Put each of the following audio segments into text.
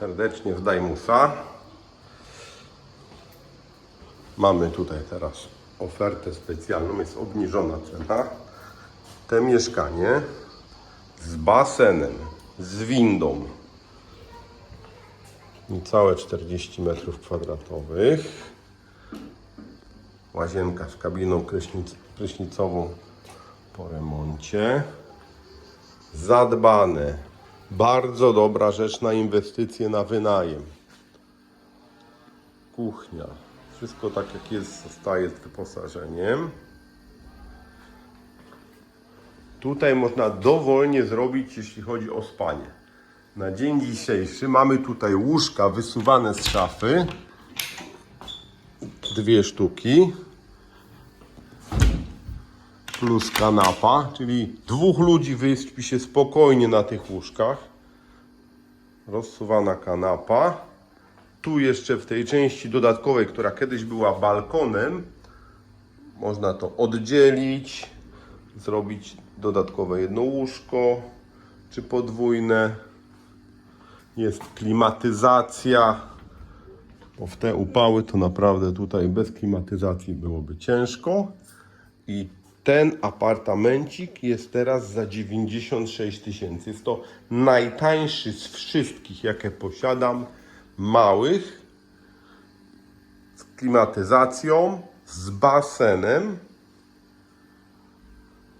Serdecznie z Dajmusa. Mamy tutaj teraz ofertę specjalną, jest obniżona cena. Te mieszkanie z basenem, z windą. Niecałe 40 metrów kwadratowych. Łazienka z kabiną prysznic, prysznicową po remoncie. Zadbane. Bardzo dobra rzecz na inwestycje na wynajem. Kuchnia. Wszystko tak jak jest, zostaje z wyposażeniem. Tutaj można dowolnie zrobić, jeśli chodzi o spanie. Na dzień dzisiejszy mamy tutaj łóżka wysuwane z szafy. Dwie sztuki. Plus kanapa, czyli dwóch ludzi wyśpi się spokojnie na tych łóżkach. Rozsuwana kanapa. Tu jeszcze w tej części dodatkowej, która kiedyś była balkonem, można to oddzielić, zrobić dodatkowe jedno łóżko, czy podwójne. Jest klimatyzacja, bo w te upały to naprawdę tutaj bez klimatyzacji byłoby ciężko. I ten apartamencik jest teraz za 96 tysięcy. Jest to najtańszy z wszystkich, jakie posiadam, małych, z klimatyzacją, z basenem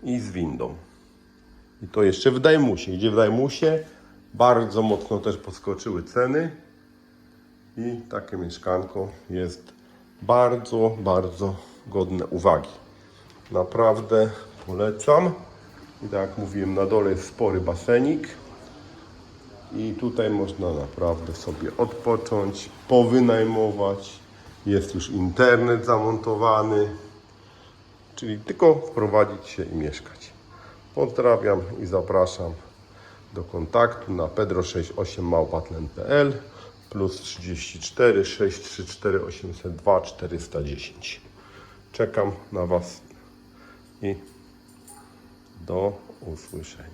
i z windą. I to jeszcze w Dajmusie, gdzie w Dajmusie bardzo mocno też podskoczyły ceny. I takie mieszkanko jest bardzo, bardzo godne uwagi. Naprawdę polecam. I tak jak mówiłem, na dole jest spory basenik. I tutaj można naprawdę sobie odpocząć, powynajmować. Jest już internet zamontowany. Czyli tylko wprowadzić się i mieszkać. Pozdrawiam i zapraszam do kontaktu na pedro68małpatlen.pl plus 34 634 802 410. Czekam na Was i do usłyszenia.